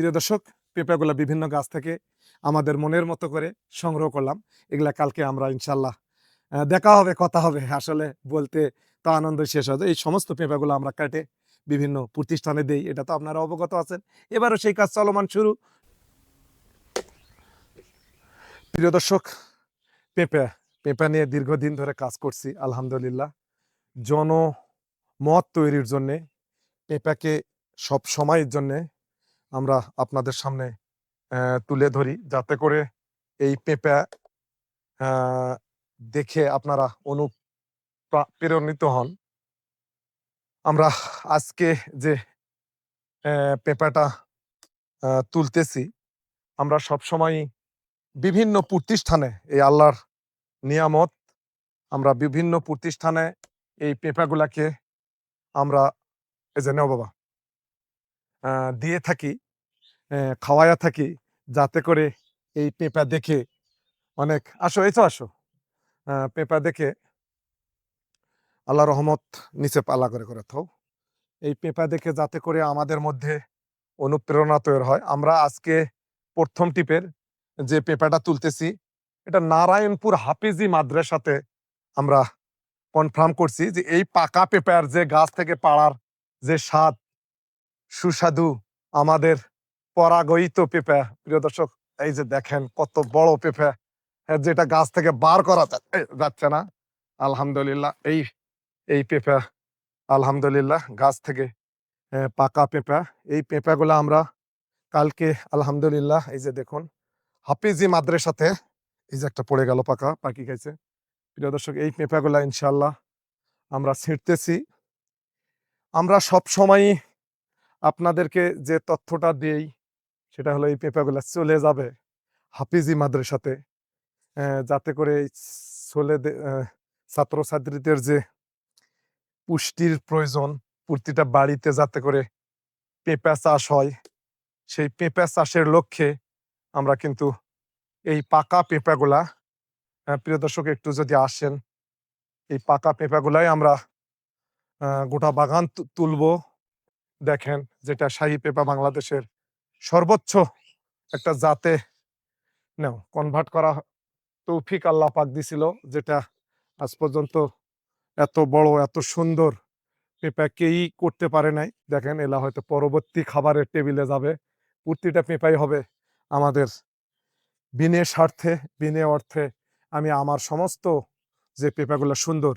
প্রিয় দর্শক, পেঁপেগুলা বিভিন্ন গাছ থেকে আমাদের মনের মতো করে সংগ্রহ করলাম। এগুলা কালকে আমরা ইনশাল্লাহ দেখা হবে, কথা হবে। আসলে বলতে তো আনন্দ শেষ হবে এই সমস্ত পেঁপেগুলো আমরা কাটে বিভিন্ন প্রতিষ্ঠানে দেই, এটা তো আপনারা অবগত আছেন। এবারও সেই কাজ চলমান শুরু। প্রিয় দর্শক, পেঁপে পেঁপে নিয়ে দীর্ঘদিন ধরে কাজ করছি, আলহামদুলিল্লাহ। জনমত তৈরির জন্যে, পেঁপাকে সব সময়ের জন্যে আমরা আপনাদের সামনে তুলে ধরি। যাতে করে এই পেঁপা দেখে আপনারা অনুপ্রেরণিত হন। আমরা আজকে যে পেঁপাটা তুলতেছি, আমরা সব সময় বিভিন্ন প্রতিষ্ঠানে, এই আল্লাহর নিয়ামত, আমরা বিভিন্ন প্রতিষ্ঠানে এই পেঁপাগুলাকে আমরা যে নেও বাবা দিয়ে থাকি খাওয়াইয়া থাকি যাতে করে এই পেঁপা দেখে অনেক, আসো, এই তো আসো। পেঁপা দেখে আল্লাহ রহমত নিচে পালা করে করে থাও। এই পেঁপা দেখে যাতে করে আমাদের মধ্যে অনুপ্রেরণা তৈরি হয়। আমরা আজকে প্রথম টিপের যে পেঁপাটা তুলতেছি, এটা নারায়ণপুর হাফিজি মাদ্রাসাতে আমরা কনফার্ম করছি যে এই পাকা পেঁপার যে গাছ থেকে পাড়ার যে স্বাদ সুস্বাদু আমাদের পরাগয়িত পেঁপে। প্রিয় দর্শক এই যে দেখেন কত বড় পেঁপে। হ্যাঁ, যেটা গাছ থেকে বার করা যাচ্ছে না। আলহামদুলিল্লাহ এই এই পেঁপে আলহামদুলিল্লাহ গাছ থেকে আহ, পাকা পেঁপা। এই পেঁপাগুলো আমরা কালকে আলহামদুলিল্লাহ এই যে দেখুন হাফিজি মাদ্রাসাতে এই যে একটা পড়ে গেল পাকা পাখি খাইছে। প্রিয় দর্শক এই পেঁপাগুলা ইনশাল্লাহ আমরা ছিঁড়তেছি। আমরা সব সময় আপনাদেরকে যে তথ্যটা দেই সেটা হলো এই পেঁপাগুলা চলে যাবে হাফিজি মাদ্রাসাতে। আহ, যাতে করে এই ছাত্রছাত্রীদের যে পুষ্টির প্রয়োজন প্রতিটা বাড়িতে যাতে করে পেঁপা চাষ হয় সেই পেঁপা চাষের লক্ষ্যে আমরা কিন্তু এই পাকা পেঁপাগুলা প্রিয় দর্শক একটু যদি আসেন এই পাকা পেঁপাগুলাই আমরা গোটা বাগান তুলবো। দেখেন যেটা শাহী পেঁপা বাংলাদেশের সর্বোচ্চ একটা জাতে নাও কনভার্ট করা তৌফিক আল্লাহ পাক দিছিল, যেটা আজ পর্যন্ত এত বড়, এত সুন্দর পেঁপা কেই করতে পারে নাই। দেখেন এলা হয়তো পরবর্তী খাবারের টেবিলে যাবে, প্রতিটা পেঁপাই হবে আমাদের বিনে স্বার্থে, বিনে অর্থে। আমি আমার সমস্ত যে পেঁপাগুলো সুন্দর,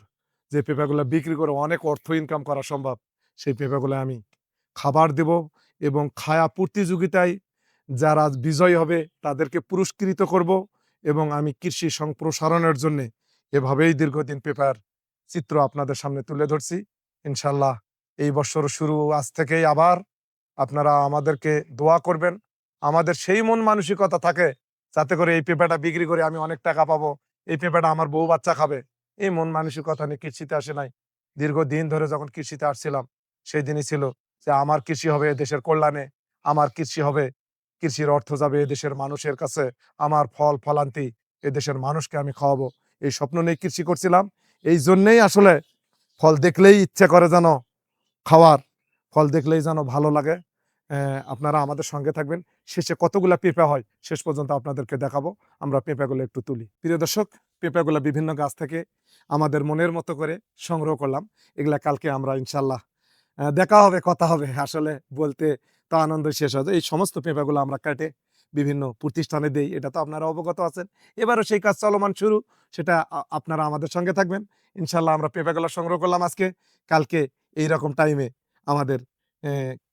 যে পেঁপাগুলো বিক্রি করে অনেক অর্থ ইনকাম করা সম্ভব, সেই পেঁপাগুলো আমি খাবার দেব এবং খায়া প্রতিযোগিতায় যারা বিজয়ী হবে তাদেরকে পুরস্কৃত করব এবং আমি কৃষি সম্প্রসারণের জন্য এভাবেই দীর্ঘদিন পেপার চিত্র আপনাদের সামনে তুলে ধরছি। ইনশাল্লাহ এই বছর শুরু আজ থেকেই আবার আপনারা আমাদেরকে দোয়া করবেন। আমাদের সেই মন মানসিকতা থাকে যাতে করে এই পেঁপাটা বিক্রি করে আমি অনেক টাকা পাবো। এই পেঁপাটা আমার বউ বাচ্চা খাবে। এই মন মানসিকতা নিয়ে কৃষিতে আসে নাই। দীর্ঘদিন ধরে যখন কৃষিতে আসছিলাম, সেই দিনই ছিল যে আমার কৃষি হবে দেশের কল্যাণে, আমার কৃষি হবে, কৃষির অর্থ যাবে দেশের মানুষের কাছে, আমার ফল ফলান্তি এ দেশের মানুষকে আমি খাওয়াবো। এই স্বপ্ন নিয়ে কৃষি করছিলাম। এই জন্যেই আসলে ফল দেখলেই ইচ্ছে করে যেন খাওয়ার, ফল দেখলেই যেন ভালো লাগে। আপনারা আমাদের সঙ্গে থাকবেন। শেষে কতগুলা পেঁপা হয় শেষ পর্যন্ত আপনাদেরকে দেখাবো। আমরা পেঁপাগুলো একটু তুলি। প্রিয় দর্শক, পেঁপাগুলো বিভিন্ন গাছ থেকে আমাদের মনের মতো করে সংগ্রহ করলাম। এগুলা কালকে আমরা ইনশাল্লাহ দেখা হবে, কথা হবে, আসলে বলতে তো আনন্দ শেষ হবে এই সমস্ত পেঁপাগুলো আমরা কাটে, বিভিন্ন প্রতিষ্ঠানে দেই, এটা তো আপনারা অবগত আছেন। এবারও সেই কাজ চলমান শুরু, সেটা আপনারা আমাদের সঙ্গে থাকবেন। ইনশাল্লাহ আমরা পেঁপাগুলো সংগ্রহ করলাম আজকে। কালকে এই রকম টাইমে আমাদের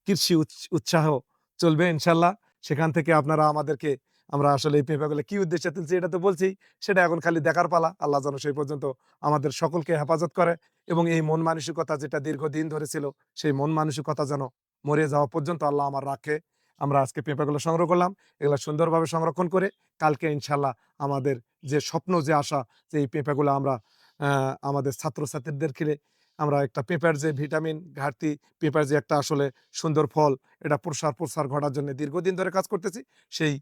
কৃষি উৎস- উৎসাহ চলবে ইনশাল্লাহ। সেখান থেকে আপনারা আমাদেরকে আমরা আসলে এই পেঁপাগুলো কি উদ্দেশ্যে তুলছি এটা তো বলছি, সেটা এখন খালি দেখার পালা। আল্লাহ যেন সেই পর্যন্ত আমাদের সকলকে হেফাজত করে এবং এই মন মানসিকতা যেটা দীর্ঘদিন ধরে ছিল, সেই মন মানসিকতা যেন মরে যাওয়া পর্যন্ত আল্লাহ আমার রাখে। আমরা আজকে পেঁপাগুলো সংগ্রহ করলাম, এগুলো সুন্দরভাবে সংরক্ষণ করে কালকে ইনশাল্লাহ আমাদের যে স্বপ্ন, যে আশা, যে এই পেঁপাগুলো আমরা আমাদের ছাত্রছাত্রীদের খেলে আমরা একটা পেঁপার যে ভিটামিন ঘাটতি পেঁপার যে একটা আসলে সুন্দর ফল, এটা প্রসার প্রসার ঘটার জন্য দীর্ঘদিন ধরে কাজ করতেছি, সেই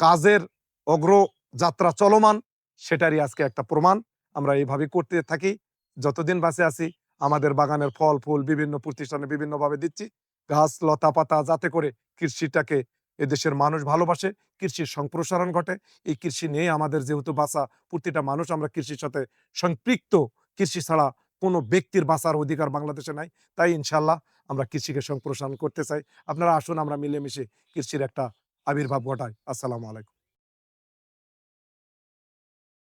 কাজের অগ্রযাত্রা চলমান, সেটারই আজকে একটা প্রমাণ। আমরা এইভাবে করতে থাকি। যতদিন বাঁচে আছি, আমাদের বাগানের ফল, ফুল বিভিন্ন প্রতিষ্ঠানে বিভিন্নভাবে দিচ্ছি। গাছ, লতা পাতা যাতে করে কৃষিটাকে এদেশের মানুষ ভালোবাসে, কৃষির সম্প্রসারণ ঘটে। এই কৃষি নিয়ে আমাদের যেহেতু বাঁচা, প্রতিটা মানুষ আমরা কৃষির সাথে সম্পৃক্ত। কৃষি ছাড়া কোনো ব্যক্তির বাঁচার অধিকার বাংলাদেশে নাই। তাই ইনশাল্লাহ আমরা কৃষিকে সম্প্রসারণ করতে চাই। আপনারা আসুন, আমরা মিলেমিশে কৃষির একটা আবির্ভাব ঘটাই আসসালামু আলাইকুম